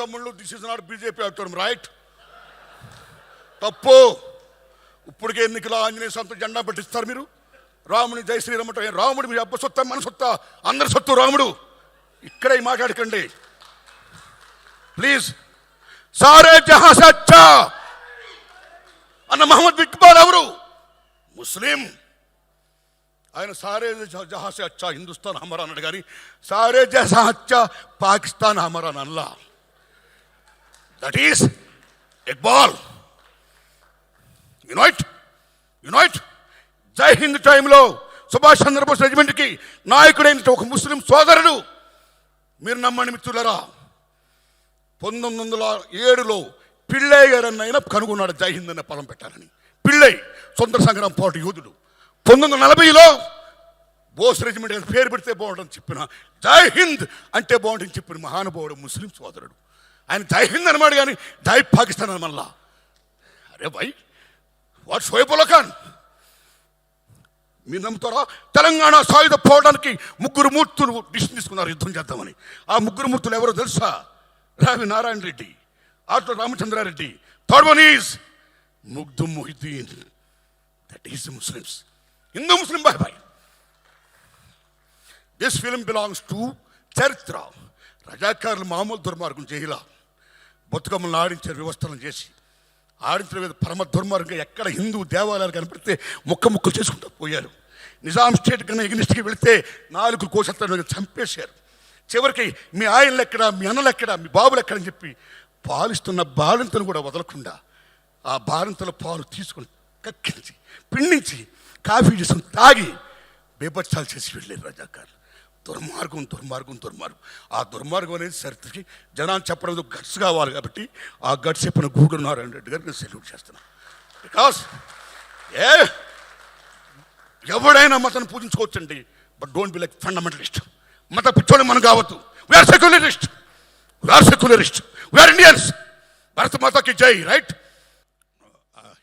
తమ్ముళ్ళు this is not BJP అవుతాం right తప్పు. ఇప్పటికే ఎన్నికల ఆంజనేయ సొంత జెండా పెట్టిస్తారు మీరు. రాముని జై శ్రీరామ్ రాముడు? మీ అబ్బ సొత్త మన సొత్త అందరి సొత్తు రాముడు. ఇక్కడే మాట్లాడకండి. ప్లీజ్. సారే జహా సే అన్న మహమ్మద్ ఇక్బాల్ ఎవరు? ముస్లిం. ఆయన సారే జహాసే అచ్చా హిందుస్థాన్ హమరా అన్నాడు కానీ సారే జహాసే అచ్చా Pakistan హమరా Allah that is Iqbal unite unite Jai Hind టైంలో సుభాష్ చంద్రబోస్ రెజిమెంట్కి నాయకుడైన ఒక ముస్లిం సోదరుడు మీరు నమ్మని మిత్రులరా పంతొమ్మిది వందల ఏడులో పిళ్ళై గారు ఆయన కనుగొన్నాడు జై హింద్ అనే పదం పెట్టాలని పిళ్ళై స్వంత సంగ్రామ పోటీ యోధుడు. పంతొమ్మిది వందల నలభైలో బోస్ రెజిమెంట్ అని పేరు పెడితే బాగుంటుందని చెప్పిన. జై హింద్ అంటే బాగుంటుందని చెప్పిన మహానుభావుడు ముస్లిం సోదరుడు ఆయన జై హింద్ అనమాట కానీ జై పాకిస్తాన్ అని మళ్ళా. అరే భయ్ వాట్ షోయబుల్ ఖాన్? మీరు నమ్ముతారా? తెలంగాణ సాయుధ పోవడానికి ముగ్గురు మూర్తులు డిసిషన్ తీసుకున్నారు యుద్ధం చేద్దామని. ఆ ముగ్గురు మూర్తులు ఎవరో తెలుసా? Ravi Narayana Reddy auto Ramachandra Reddy third one is Makhdoom Mohiuddin. That is Muslims Hindu Muslim bye బాయ్ దిస్ ఫిలిం బిలాంగ్స్ టు చరిత్ర రజాకారులు మామూలు దుర్మార్గం చేయాల బతుకమ్మలను ఆడించే వ్యవస్థలను చేసి ఆడించిన మీద పరమ దుర్మార్గంగా ఎక్కడ హిందూ దేవాలయాలు కనపడితే ముక్క ముక్కలు చేసుకుంటూ పోయారు. నిజాం స్టేట్ కన్నా ఎగ్నిస్ట్కి వెళితే నాలుగు కోసత్తాను చంపేశారు. చివరికి మీ ఆయనలు ఎక్కడ మీ అన్నలు ఎక్కడ మీ బాబులు ఎక్కడ అని చెప్పి పాలిస్తున్న బాలింతను కూడా వదలకుండా ఆ బాలింతల పాలు తీసుకుని కక్కించి పిండించి కాఫీ చేసుకుని తాగి బేబత్సాలు చేసి వెళ్ళారు రజాకారులు. దుర్మార్గం దుర్మార్గం దుర్మార్గం. ఆ దుర్మార్గం అనేది చరిత్రకి జనాలు చెప్పడం గట్స్ కావాలి కాబట్టి ఆ గట్స్ చెప్పిన గూడు నారాయణ రెడ్డి గారికి నేను సెల్యూట్ చేస్తున్నాను బికాస్ ఏ ఎవడైనా మతాన్ని పూజించుకోవచ్చండి but don't be like fundamentalist. మత పిచ్చోడి మనం కావద్దు. We're secularist we're secularist we're Indians భారత మాతకి జై రైట్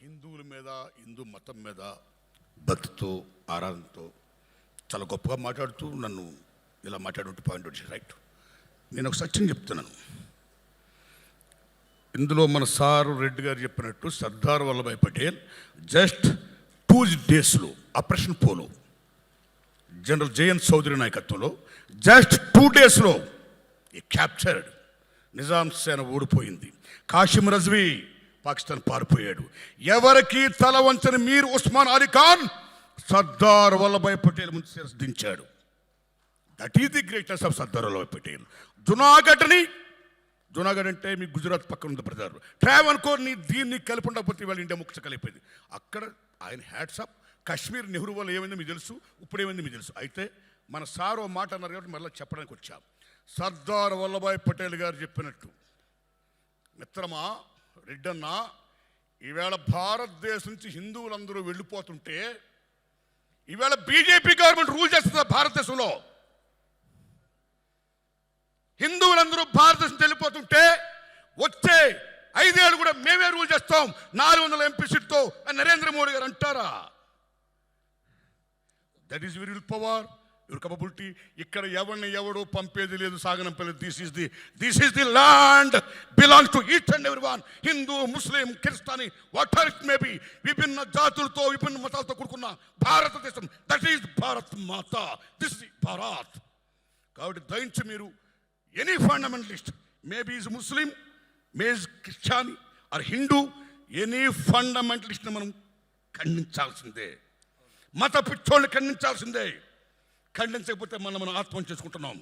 హిందువుల మీద హిందూ మతం మీద భక్తితో ఆరాధనతో చాలా గొప్పగా మాట్లాడుతూ నన్ను ఇలా మాట్లాడు పాయింట్ వచ్చి రైట్ నేను ఒక సత్యం చెప్తున్నాను. ఇందులో మన సారు రెడ్డి గారు చెప్పినట్టు సర్దార్ వల్లభాయ్ పటేల్ జస్ట్ టూ డేస్లో Operation Polo General Jayant Chaudhari నాయకత్వంలో జస్ట్ టూ డేస్లో ఈ క్యాప్చర్డ్ నిజాం సేన ఓడిపోయింది కాశిం రజ్వీ పాకిస్తాన్ పారిపోయాడు. ఎవరికి తల వంచని మీర్ ఉస్మాన్ అలీ ఖాన్ సర్దార్ వల్లభాయ్ పటేల్ ముందు దించాడు. That is the greatest of Sardar Patel. జునాగఢ్ని Junagadh అంటే మీ గుజరాత్ పక్కన ఉంది బ్రదర్ ట్రావెన్ కోర్ దీన్ని కలిపి ఉండకపోతే వాళ్ళు ఇండియా ముఖ్య కలిపోయింది అక్కడ ఆయన హ్యాట్సప్ కాశ్మీర్ నెహ్రూ వల్ల ఏమైంది మీకు తెలుసు ఇప్పుడు ఏమైంది మీకు తెలుసు. అయితే మన సార్ ఓ మాట అన్నారు కాబట్టి మళ్ళీ చెప్పడానికి వచ్చాం. సర్దార్ వల్లభాయ్ పటేల్ గారు చెప్పినట్టు మిత్రమా రెడ్డన్నా ఈవేళ భారతదేశం నుంచి హిందువులందరూ వెళ్ళిపోతుంటే ఈవేళ బీజేపీ గవర్నమెంట్ రూల్ చేస్తుంది భారతదేశంలో హిందువులందరూ భారతదేశం వెళ్ళిపోతుంటే వచ్చే ఐదేళ్ళు కూడా మేమే రూల్ చేస్తాం. నాలుగు వందల ఎంపీ సీట్తో అని నరేంద్ర మోడీ గారు అంటారా? That is will power your capability ఇక్కడ ఎవరిని ఎవడు పంపేది లేదు సాగనంపేది this is the this is the land belong to each and ఎవరి వన్ హిందూ ముస్లిం క్రిస్టియని వాట్ ఆర్ ఇట్ మేబీ విభిన్న జాతులతో విభిన్న మతాలతో కూడుకున్న భారతదేశం. That is Bharat Mata this is Bharat కాబట్టి దయించి మీరు any fundamentalist maybe is Muslim maze క్రిస్టియాని ఆర్ హిందూ ఎనీ ఫండమెంటలిస్ట్ని మనం ఖండించాల్సిందే. మత పిచ్చోళ్ళని ఖండించాల్సిందే. ఖండించకపోతే మనం మనం ఆత్మహత్య చేసుకుంటున్నాం.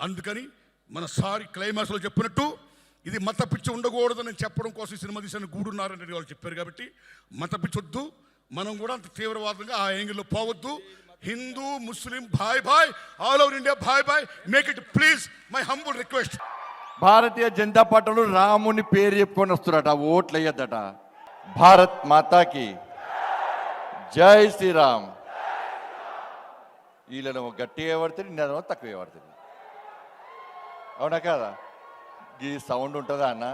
అందుకని మన సారి క్లైమాక్స్లో చెప్పినట్టు ఇది మత పిచ్చి ఉండకూడదని చెప్పడం కోసం సినిమా తీసిన గూడున్నారని వాళ్ళు చెప్పారు కాబట్టి మత పిచ్చొద్దు మనం కూడా అంత తీవ్రవాదంగా ఆ యాంగిల్లో పోవద్దు. హిందూ ముస్లిం భాయ్ భాయ్ ఆల్ ఓవర్ ఇండియా భాయ్ భాయ్ make it please my humble request Bharatiya Janata పార్టీలో రాముని పేరు చెప్పుకొని వస్తున్నారట ఓట్లు వేయద్దట భారత్ మాతాకి. జై శ్రీరామ్. వీళ్ళను గట్టిగా పడుతుంది నేనేమో తక్కువ పడుతుంది అవునా కదా? ఈ సౌండ్ ఉంటుందా అన్న?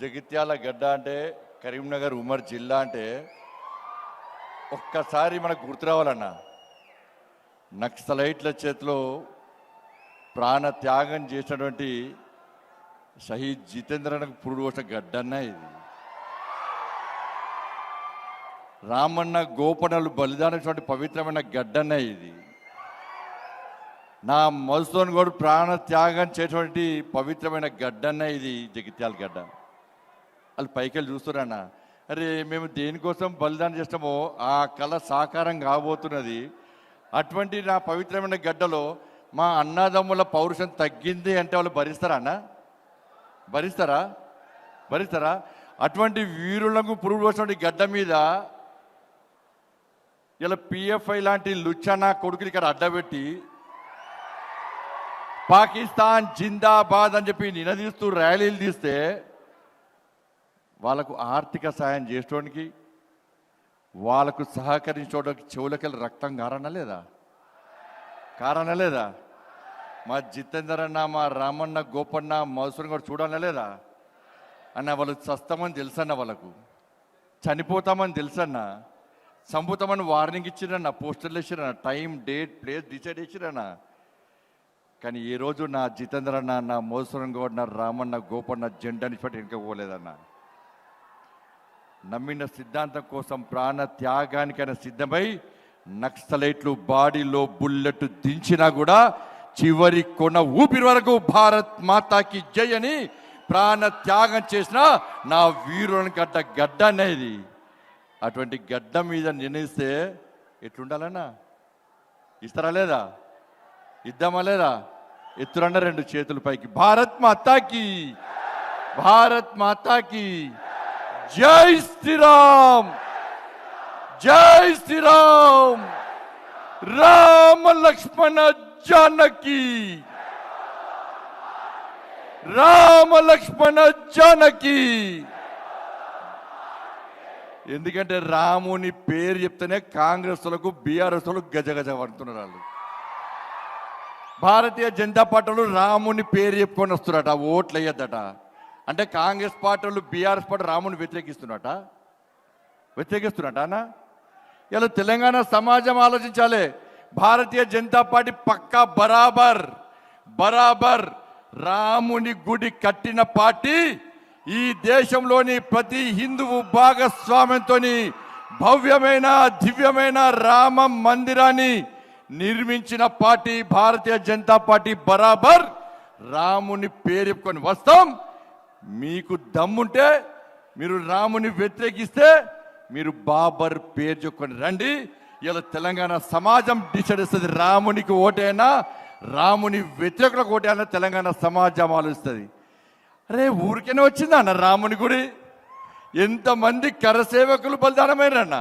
జగిత్యాల గడ్డ అంటే కరీంనగర్ ఉమర్ జిల్లా అంటే ఒక్కసారి మనకు గుర్తు రావాలన్న. నక్సలైట్ల చేతిలో ప్రాణ త్యాగం చేసినటువంటి షహీద్ జితేంద్రనకు పురుడు పోసిన గడ్డన్న ఇది. రామన్న గోపనలు బలిదానటువంటి పవిత్రమైన గడ్డన్న ఇది. నా మధుసూన్ కూడా ప్రాణ త్యాగం చేసేటువంటి పవిత్రమైన గడ్డన్న ఇది జగిత్యాల గడ్డ. వాళ్ళు పైకి వెళ్ళి చూస్తున్నా అరే మేము దేనికోసం బలిదానం చేస్తామో ఆ కళ సాకారం కాబోతున్నది. అటువంటి నా పవిత్రమైన గడ్డలో మా అన్నదమ్ముల పౌరుషం తగ్గింది అంటే వాళ్ళు భరిస్తారా అన్నా? భరిస్తారా? భరిస్తారా? అటువంటి వీరులకు పురుగు పోసినటువంటి గడ్డ మీద ఇలా పిఎఫ్ఐ లాంటి లుచ్చనా కొడుకులు ఇక్కడ అడ్డబెట్టి పాకిస్తాన్ జిందాబాద్ అని చెప్పి నినదీస్తూ ర్యాలీలు తీస్తే వాళ్ళకు ఆర్థిక సాయం చేసుకోవడానికి వాళ్ళకు సహకరించడానికి చెవులకెళ్ళి రక్తం కారణ లేదా? కారణ లేదా? మా జితేందర్ అన్న మా రామన్న గోపన్న మధుసూన్ కూడా చూడాలా లేదా? అన్న వాళ్ళు చస్తామని తెలుసన్న వాళ్ళకు. చనిపోతామని తెలుసన్న. చంపుతామని వార్నింగ్ ఇచ్చిరన్న పోస్టర్లు వేసిరన్న టైం డేట్ ప్లేస్ డిసైడ్ చేసిరన్న. కానీ ఈ రోజు నా జితేంద్ర అన్న నా మోసరం గౌడ్ నా రామన్న గోపన్న జెండాని పట్టి వెనుక పోలేదన్న. నమ్మిన సిద్ధాంతం కోసం ప్రాణ త్యాగానికైనా సిద్ధమై నక్సలైట్లు బాడీలో బుల్లెట్ దించినా కూడా చివరి కొన ఊపిరి వరకు భారత్ మాతాకి జై అని ప్రాణ త్యాగం చేసిన నా వీరుని గడ్డ గడ్డ అనేది. అటువంటి గడ్డ మీద నిర్ణయిస్తే ఎట్లుండాలన్నా? ఇస్తారా లేదా? ఇద్దామా లేదా? ఎత్తురన్న రెండు చేతుల పైకి. భారత్ మాతాకి! భారత్ మాతాకి! జై శ్రీరామ్! జై శ్రీరామ్! రామ లక్ష్మణ జానకి. రామ లక్ష్మణ జానకి. ఎందుకంటే రాముని పేరు చెప్తేనే కాంగ్రెస్లకు బీఆర్ఎస్ గజగజ పడుతున్నారు వాళ్ళు. భారతీయ జనతా పార్టీలు రాముని పేరు చెప్పుకొని వస్తున్నారట ఓట్లు వేయద్దట. అంటే కాంగ్రెస్ పార్టీలు బీఆర్ఎస్ పార్టీ రాముని వ్యతిరేకిస్తున్నట వ్యతిరేకిస్తున్నట అన్న? ఇలా తెలంగాణ సమాజం ఆలోచించాలి. భారతీయ జనతా పార్టీ పక్కా బరాబర్ బరాబర్ రాముని గుడి కట్టిన పార్టీ ఈ దేశంలోని ప్రతి హిందువు భాగస్వామ్యంతో భవ్యమైన దివ్యమైన రామ మందిరాన్ని నిర్మించిన పార్టీ భారతీయ జనతా పార్టీ బరాబర్. రాముని పేరెప్పుకొని వస్తాం? మీకు దమ్ముంటే మీరు రాముని వ్యతిరేకిస్తే మీరు బాబర్ పేరు చెప్పుకొని రండి. ఇలా తెలంగాణ సమాజం డిసైడ్ ఇస్తుంది రామునికి ఓటైనా? రాముని వ్యతిరేకులకు ఓటైనా తెలంగాణ సమాజం ఆలోచిస్తుంది. అరే ఊరికేనే వచ్చిందా అన్న రాముని గుడి? ఎంతమంది కరసేవకులు బలిదానమైరన్న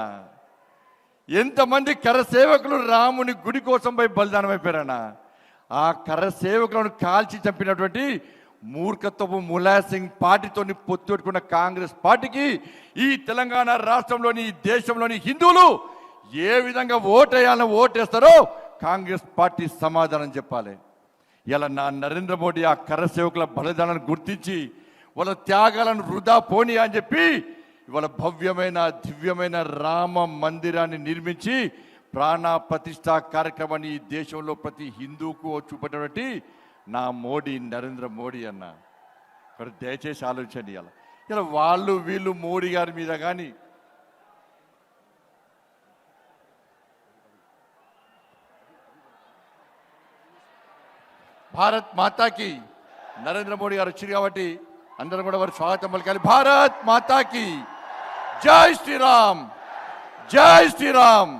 ఎంతమంది కరసేవకులు రాముని గుడి కోసం పోయి బలిదానమైపోయారన్న? ఆ కరసేవకులను కాల్చి చంపినటువంటి మూర్ఖత్వపు ములాయం సింగ్ పార్టీతోని పొత్తు పెట్టుకున్న కాంగ్రెస్ పార్టీకి ఈ తెలంగాణ రాష్ట్రంలోని ఈ దేశంలోని హిందువులు ఏ విధంగా ఓటేయాలని ఓటేస్తారో కాంగ్రెస్ పార్టీ సమాధానం చెప్పాలి. ఇలా నా నరేంద్ర మోడీ ఆ కరసేవకుల బలిదానాన్ని గుర్తించి వాళ్ళ త్యాగాలను వృధా పోని అని చెప్పి ఇవాళ భవ్యమైన దివ్యమైన రామ మందిరాన్ని నిర్మించి ప్రాణ ప్రతిష్ట కార్యక్రమాన్ని ఈ దేశంలో ప్రతి హిందూకు చూపేటటువంటి నా మోడీ నరేంద్ర మోడీ అన్న. దయచేసి ఆలోచించండి ఇలా. ఇలా వాళ్ళు వీళ్ళు మోడీ గారి మీద కానీ భారత్ మాతాకి నరేంద్ర మోడీ గారు వచ్చారు కాబట్టి అందరం కూడా వారు స్వాగతం పలికాలి. భారత్ మాతాకి జై శ్రీరామ్ జై శ్రీరామ్.